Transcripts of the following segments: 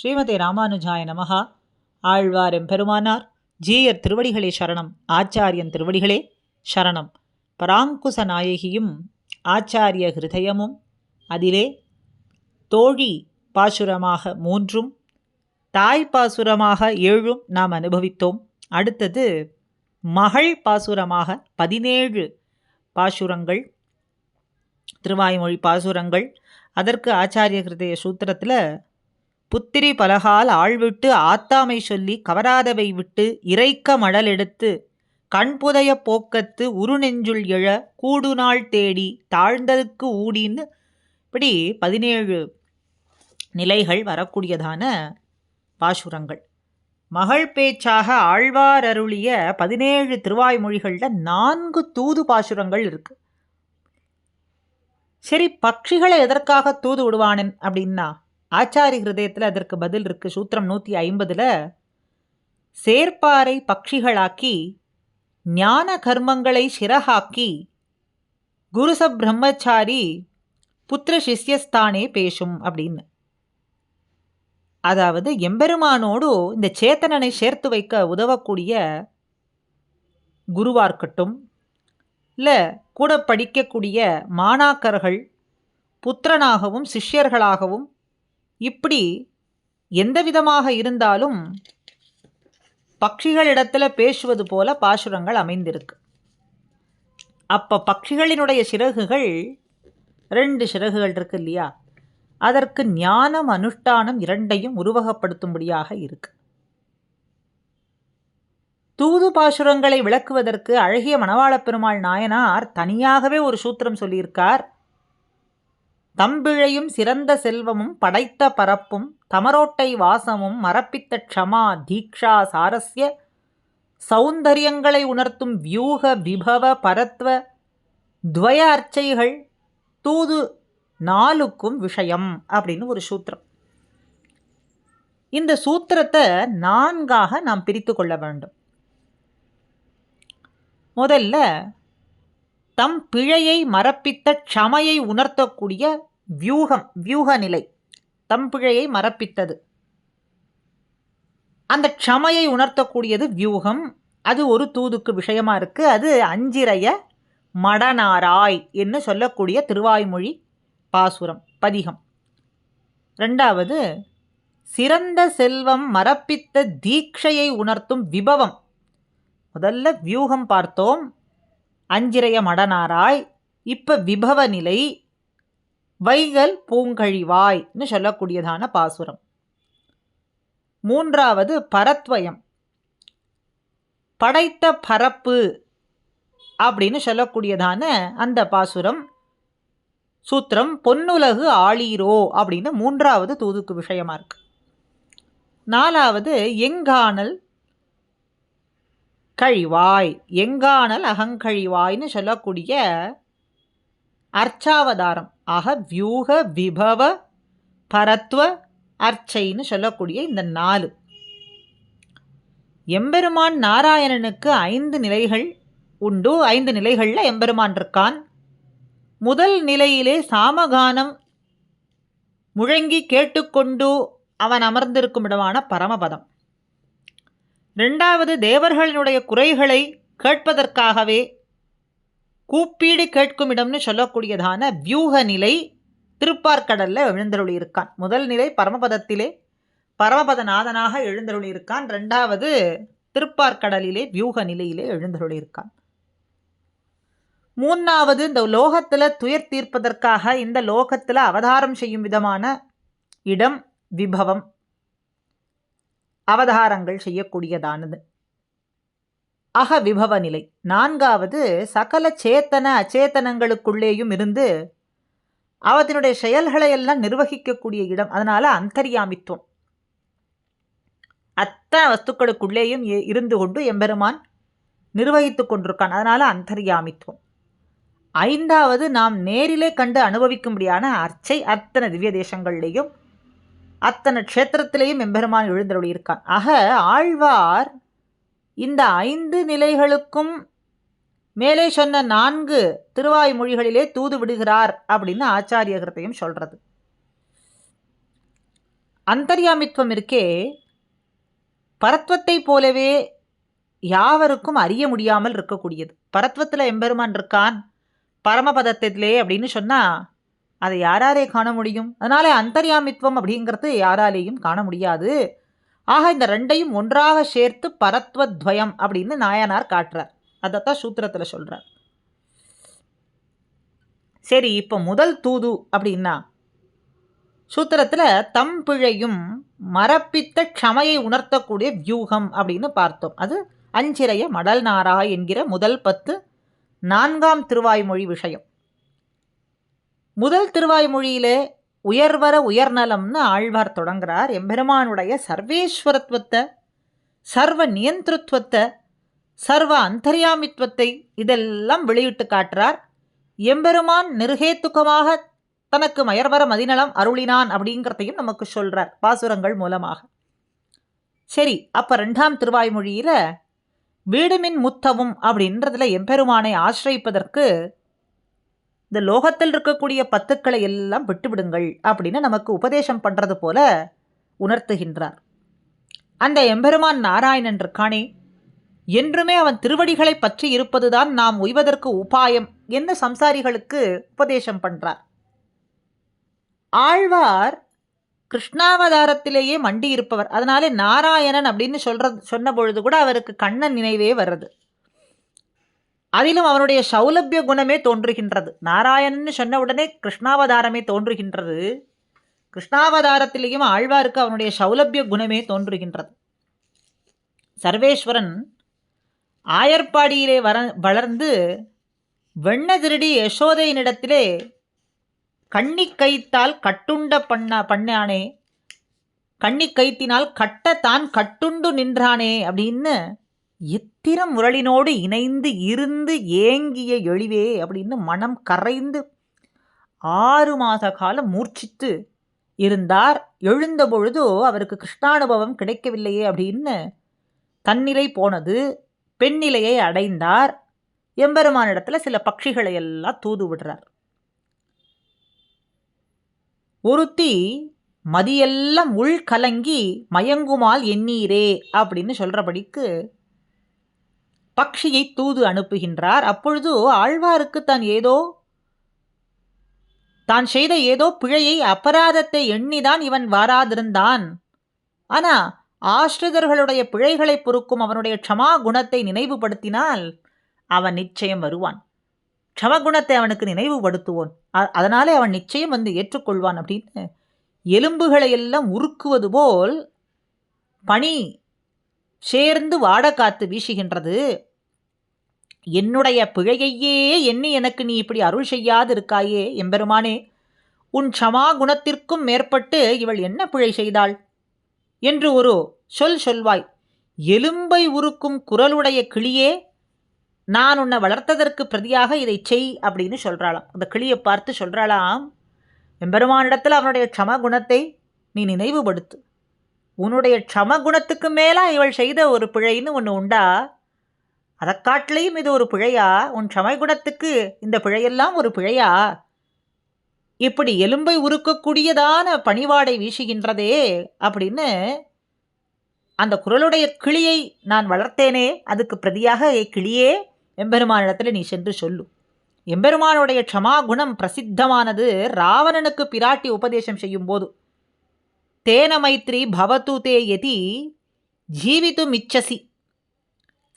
ஸ்ரீமதி ராமானுஜாய நமகா ஆழ்வார் எம்பெருமானார் ஜீயர் திருவடிகளே சரணம். ஆச்சாரியன் திருவடிகளே சரணம். பராங்குச நாயகியும் ஆச்சாரிய ஹிருதயமும் அதிலே தோழி பாசுரமாக மூன்றும் தாய் பாசுரமாக ஏழும் நாம் அனுபவித்தோம். அடுத்தது மகள் பாசுரமாக பதினேழு பாசுரங்கள் திருவாய்மொழி பாசுரங்கள். அதற்கு ஆச்சாரிய ஹிருதய சூத்திரத்தில் புத்திரி பலகால் ஆழ்விட்டு ஆத்தாமை சொல்லி கவராதவை விட்டு இறைக்க மடல் எடுத்து கண்புதைய போக்கத்து உருநெஞ்சுள் எழ கூடுநாள் தேடி தாழ்ந்ததுக்கு ஊடின்னு இப்படி பதினேழு நிலைகள் வரக்கூடியதான பாசுரங்கள். மகள் பேச்சாக ஆழ்வார் அருளிய பதினேழு திருவாய்மொழிகளில் நான்கு தூது பாசுரங்கள் இருக்கு. சரி பட்சிகளை எதற்காக தூது விடுவானன் அப்படின்னா ஆச்சாரி ஹிருதயத்தில் அதற்கு பதில் இருக்கு. சூத்திரம் நூற்றி ஐம்பதில் சேர்ப்பாரை பக்ஷிகளாக்கி ஞான கர்மங்களை சிறகாக்கி குருச பிரம்மச்சாரி புத்திர சிஷ்யஸ்தானே பேசும் அப்படின்னு. அதாவது எம்பெருமானோடு இந்த சேத்தனனை சேர்த்து வைக்க உதவக்கூடிய குருவாக இருக்கட்டும் இல்லை கூட படிக்கக்கூடிய மாணாக்கர்கள் புத்திரனாகவும் சிஷ்யர்களாகவும் இப்படி எந்த விதமாக இருந்தாலும் பட்சிகளிடத்தில் பேசுவது போல பாசுரங்கள் அமைந்திருக்கு. அப்போ பட்சிகளினுடைய சிறகுகள் ரெண்டு சிறகுகள் இருக்கு இல்லையா? அதற்கு ஞானம் அனுஷ்டானம் இரண்டையும் உருவகப்படுத்தும்படியாக இருக்கு. தூது பாசுரங்களை விளக்குவதற்கு அழகிய மணவாளப் பெருமாள் நாயனார் தனியாகவே ஒரு சூத்திரம் சொல்லியிருக்கார். தம்பிழையும் சிறந்த செல்வமும் படைத்த பரப்பும் தமரோட்டை வாசமும் மரப்பித்த க்ஷமா தீக்ஷா சாரஸ்ய சௌந்தரியங்களை உணர்த்தும் வியூக விபவ பரத்வ துவய அர்ச்சைகள் தூது நாலுக்கும் விஷயம் அப்படின்னு ஒரு சூத்திரம். இந்த சூத்திரத்தை நான்காக நாம் பிரித்து கொள்ள வேண்டும். முதல்ல தம் பிழையை மறப்பித்த க்ஷமையை உணர்த்தக்கூடிய வியூகம் வியூக நிலை தம் பிழையை மறப்பித்தது. அந்த க்ஷமையை உணர்த்தக்கூடியது வியூகம். அது ஒரு தூதுக்கு விஷயமா இருக்கு. அது அஞ்சிறைய மடனாராய் என்று சொல்லக்கூடிய திருவாய்மொழி பாசுரம் பதிகம். ரெண்டாவது சிறந்த செல்வம் மரப்பித்த தீட்சையை உணர்த்தும் விபவம். முதல்ல வியூகம் பார்த்தோம். அஞ்சிறைய மடனாராய். இப்போ விபவ நிலை வைகல் பூங்கழிவாய்னு சொல்லக்கூடியதான பாசுரம். மூன்றாவது பரத்வயம். படைத்த பரப்பு அப்படின்னு சொல்லக்கூடியதான அந்த பாசுரம். சூத்திரம் பொன்னுலகு ஆளீரோ அப்படின்னு மூன்றாவது தூதுக்கு விஷயமா இருக்கு. நாலாவது எங்கானல் கழிவாய் எங்கானல் அகங்கழிவாய்னு சொல்லக்கூடிய அர்ச்சாவதாரம். ஆக வியூக விபவ பரத்வ அர்ச்சைன்னு சொல்லக்கூடிய இந்த நாலு. எம்பெருமான் நாராயணனுக்கு ஐந்து நிலைகள் உண்டு. ஐந்து நிலைகளில் எம்பெருமான் இருக்கான். முதல் நிலையிலே சாமகானம் முழங்கி கேட்டுக்கொண்டு அவன் அமர்ந்திருக்கும் இடமான பரமபதம். ரெண்டாவது தேவர்களினுடைய குறைகளை கேட்பதற்காகவே கூப்பீடு கேட்கும் இடம்னு சொல்லக்கூடியதான வியூக நிலை திருப்பார்கடலில் எழுந்தருளி இருக்கான் முதல் நிலை பரமபதத்திலே பரமபதநாதனாக எழுந்தருளி இருக்கான் ரெண்டாவது திருப்பார்கடலிலே வியூக நிலையிலே எழுந்தருளி இருக்கான் மூணாவது இந்த லோகத்தில் துயர் தீர்ப்பதற்காக இந்த லோகத்தில் அவதாரம் செய்யும் விதமான இடம் விபவம். அவதாரங்கள் செய்யக்கூடியதானது. அக விபவ நிலை. நான்காவது சகல சேத்தன அச்சேத்தனங்களுக்குள்ளேயும் இருந்து அவத்தினுடைய செயல்களை எல்லாம் நிர்வகிக்கக்கூடிய இடம். அதனால் அந்தரியாமித்துவம். அத்தனை வஸ்துக்களுக்குள்ளேயும் இருந்து கொண்டு எம்பெருமான் நிர்வகித்து கொண்டிருக்கான். அதனால் அந்தரியாமித்துவம். ஐந்தாவது நாம் நேரிலே கண்டு அனுபவிக்கும்படியான அர்ச்சை அத்தனை திவ்ய தேசங்கள்லேயும் அத்தனை க்ஷேத்திரத்திலேயும் எம்பெருமான் எழுந்தருளி இருக்கான் ஆக ஆழ்வார் இந்த ஐந்து நிலைகளுக்கும் மேலே சொன்ன நான்கு திருவாய்மொழிகளிலே தூது விடுகிறார் அப்படின்னு ஆச்சாரிய கிருத்தையும் சொல்றது. அந்தர்யாமித்துவம் இருக்கே பரத்வத்தை போலவே யாவருக்கும் அறிய முடியாமல் இருக்கக்கூடியது. பரத்வத்தில் எம்பெருமான் இருக்கான் பரமபதத்திலே அப்படின்னு சொன்னால் அதை யாராலே காண முடியும்? அதனால் அந்தர்யாமித்துவம் அப்படிங்கிறது யாராலேயும் காண முடியாது. ஆக இந்த ரெண்டையும் ஒன்றாக சேர்த்து பரத்வத்வயம் அப்படின்னு நாயனார் காட்டுறார். அதைத்தான் சூத்திரத்தில் சொல்கிறார் சரி இப்போ முதல் தூது அப்படின்னா சூத்திரத்தில் தம் பிழையும் மரப்பித்த க்ஷமையை உணர்த்தக்கூடிய வியூகம் அப்படின்னு பார்த்தோம். அது அஞ்சிறைய மடல் நாரா என்கிற முதல் பத்து நான்காம் திருவாய்மொழி விஷயம். முதல் திருவாய்மொழியிலே உயர்வர உயர்நலம்னு ஆழ்வார் தொடங்குறார். எம்பெருமானுடைய சர்வேஸ்வரத்துவத்தை சர்வ நியந்திரத்துவத்தை சர்வ அந்தர்யாமித்துவத்தை இதெல்லாம் வெளியிட்டு காட்டுறார். எம்பெருமான் நிருகேத்துக்கமாக தனக்கு மயர்வர மதிநலம் அருளினான் அப்படிங்கிறதையும் நமக்கு சொல்கிறார் பாசுரங்கள் மூலமாக. சரி அப்போ ரெண்டாம் திருவாய்மொழியில் வீடுமின் முத்தவும் அப்படின்றதுல எம்பெருமானை ஆசிரியப்பதற்கு இந்த லோகத்தில் இருக்கக்கூடிய பத்துக்களை எல்லாம் விட்டுவிடுங்கள் அப்படின்னு நமக்கு உபதேசம் பண்ணுறது போல உணர்த்துகின்றார். அந்த எம்பெருமான் நாராயணன் இருக்கானே என்றுமே அவன் திருவடிகளை பற்றி இருப்பதுதான் நாம் உய்வதற்கு உபாயம் என்ன சம்சாரிகளுக்கு உபதேசம் பண்ணுறார் ஆழ்வார் கிருஷ்ணாவதாரத்திலேயே மண்டி இருப்பவர் அதனாலே நாராயணன் அப்படின்னு சொல்றது சொன்ன பொழுது கூட அவருக்கு கண்ணன் நினைவே வர்றது. அதிலும் அவனுடைய சௌலபிய குணமே தோன்றுகின்றது. நாராயணன் சொன்ன உடனே கிருஷ்ணாவதாரமே தோன்றுகின்றது. கிருஷ்ணாவதாரத்திலேயும் ஆழ்வாருக்கு அவனுடைய சௌலபிய குணமே தோன்றுகின்றது. சர்வேஸ்வரன் ஆயர்பாடியிலே வர வளர்ந்து வெண்ண திருடி யசோதையினிடத்திலே கண்ணி கைத்தால் கட்டுண்ட பண்ண பண்ணானே. கண்ணி கைத்தினால் கட்ட தான் கட்டுண்டு நின்றானே அப்படின்னு இத்திர முரளினோடு இணைந்து இருந்து ஏங்கிய எழிவே அப்படின்னு மனம் கரைந்து ஆறு மாத காலம் மூர்ச்சித்து இருந்தார். எழுந்த பொழுதோ அவருக்கு கிருஷ்ணானுபவம் கிடைக்கவில்லையே அப்படின்னு தன்னிலை போனது. பெண்ணிலையை அடைந்தார். எம்பெருமானிடத்தில் சில பட்சிகளை எல்லாம் தூது விடுறார். ஒருத்தி மதியெல்லாம் உள் கலங்கி மயங்குமால் எண்ணீரே அப்படின்னு சொல்கிறபடிக்கு பக்ஷியை தூது அனுப்புகின்றார். அப்பொழுது ஆழ்வாருக்கு தான் ஏதோ தான் செய்த ஏதோ பிழையை அபராதத்தை எண்ணிதான் இவன் வாராதிருந்தான். ஆனா ஆஸ்ரிதர்களுடைய பிழைகளை பொறுக்கும் அவனுடைய க்ஷமா குணத்தை நினைவுபடுத்தினால் அவன் நிச்சயம் வருவான். க்ஷமகுணத்தை அவனுக்கு நினைவுபடுத்துவோன். அதனாலே அவன் நிச்சயம் வந்து ஏற்றுக்கொள்வான் அப்படின்னு எலும்புகளை எல்லாம் உருக்குவது போல் பனி சேர்ந்து வாடகாத்து வீசுகின்றது. என்னுடைய பிழையையே எண்ணி எனக்கு நீ இப்படி அருள் செய்யாது இருக்காயே எம்பெருமானே உன் க்ஷமா குணத்திற்கும் மேற்பட்டு இவள் என்ன பிழை செய்தாள்? என்று ஒரு சொல் சொல்வாய். எலும்பை உருக்கும் குரலுடைய கிளியே நான் உன்னை வளர்த்ததற்கு பிரதியாக இதை செய் அப்படின்னு சொல்கிறாளாம் அந்த கிளியை பார்த்து சொல்கிறாளாம் எம்பெருமானிடத்தில் அவனுடைய க்ஷம குணத்தை நீ நினைவுபடுத்து. உன்னுடைய க்ஷம குணத்துக்கு இவள் செய்த ஒரு பிழைன்னு ஒன்று உண்டா? அதை காட்டிலையும் இது ஒரு பிழையா? உன் க்ஷம குணத்துக்கு இந்த பிழையெல்லாம் ஒரு பிழையா? இப்படி எலும்பை உருக்கக்கூடியதான பணிவாடை வீசுகின்றதே அப்படின்னு அந்த குரலுடைய கிளியை நான் வளர்த்தேனே அதுக்கு பிரதியாக ஏ கிளியே எம்பெருமானிடத்தில் நீ சென்று சொல்லு. எம்பெருமானுடைய க்ஷமா குணம் பிரசித்தமானது ராவணனுக்கு பிராட்டி உபதேசம் செய்யும் போது தேன மைத்ரி பவத்து தே எதி ஜீவித்துமிச்சசி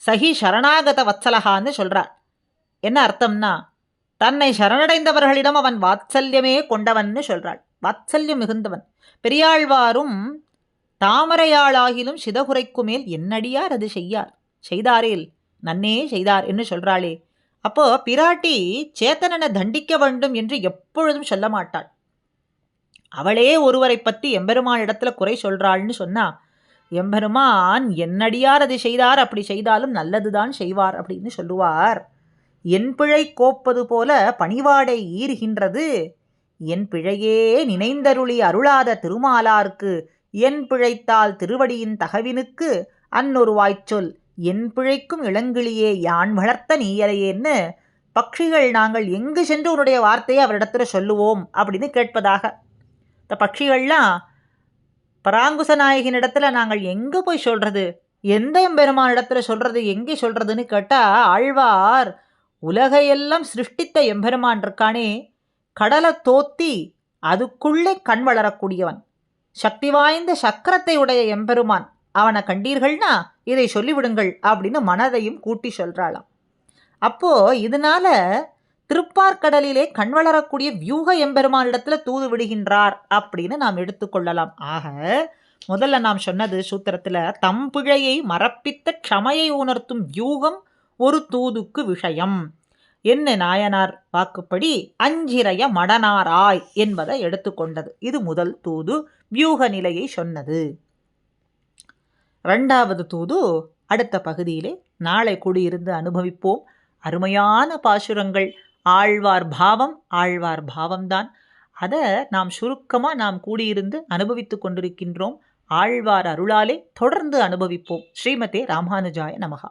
சகி சஹி சரணாகத வத்சலகான்னு சொல்கிறார் என்ன அர்த்தம்னா தன்னை சரணடைந்தவர்களிடம் அவன் வாத்சல்யமே கொண்டவன்னு சொல்கிறாள் வாத்சல்யம் மிகுந்தவன் பெரியாழ்வாரும் தாமரையாளாகிலும் சிதகுரைக்கு மேல் என்னடியார் அது செய்யார் செய்தாரேல் நன்னே செய்தார் என்று சொல்கிறாளே அப்போ பிராட்டி சேத்தனனை தண்டிக்க வேண்டும் என்று எப்பொழுதும் சொல்ல மாட்டாள் அவளே ஒருவரை பற்றி எம்பெருமான் இடத்துல குறை சொல்கிறாள்னு சொன்னா எம்பெருமான் என்னடியார் அதை செய்தார் அப்படி செய்தாலும் நல்லதுதான் செய்வார் அப்படின்னு சொல்லுவார். என் பிழை கோப்பது போல பணிவாடை ஈறுகின்றது. என் பிழையே நினைந்தருளி அருளாத திருமாலார்க்கு என் பிழைத்தால் திருவடியின் தகவினுக்கு அன்னொரு வாய்ச்சொல் என் பிழைக்கும் இளங்கிளியே யான் வளர்த்த நீயலையேன்னு பட்சிகள் நாங்கள் எங்கு சென்று உன்னுடைய வார்த்தையை அவரிடத்துல சொல்லுவோம் அப்படின்னு கேட்பதாக இந்த பட்சிகள்லாம் பராங்குச நாயகினிடத்துல நாங்கள் எங்கே போய் சொல்கிறது எந்த எம்பெருமான் இடத்துல எங்கே சொல்கிறதுன்னு கேட்டால் ஆழ்வார் உலகையெல்லாம் சிருஷ்டித்த எம்பெருமான் இருக்கானே கடலை தோத்தி அதுக்குள்ளே கண் வளரக்கூடியவன். சக்தி வாய்ந்த சக்கரத்தை உடைய எம்பெருமான். அவனை கண்டீர்கள்னா இதை சொல்லிவிடுங்கள் அப்படின்னு மனதையும் கூட்டி சொல்கிறாளாம் அப்போது இதனால திருப்பார்கடலிலே கண் வளரக்கூடிய வியூக எம்பெருமானிடத்துல தூது விடுகின்றார் அப்படின்னு நாம் எடுத்துக்கொள்ளலாம். ஆக முதல்ல நாம் சொன்னது சூத்திரத்துல தம் பிழையை மறப்பித்த க்ஷமையை உணர்த்தும் வியூகம் ஒரு தூதுக்கு விஷயம். என்ன நாயனார் வாக்குப்படி? அஞ்சிரைய மடனாராய் என்பதை எடுத்துக்கொண்டது. இது முதல் தூது வியூக நிலையை சொன்னது. ரெண்டாவது தூது அடுத்த பகுதியிலே நாளை கூடியிருந்து அனுபவிப்போம். அருமையான பாசுரங்கள். ஆழ்வார் பாவம் ஆழ்வார் பாவம்தான். அதை நாம் சுருக்கமாக நாம் கூடியிருந்து அனுபவித்து கொண்டிருக்கின்றோம். ஆழ்வார் அருளாலே தொடர்ந்து அனுபவிப்போம். ஸ்ரீமதே ராமானுஜாய நமகா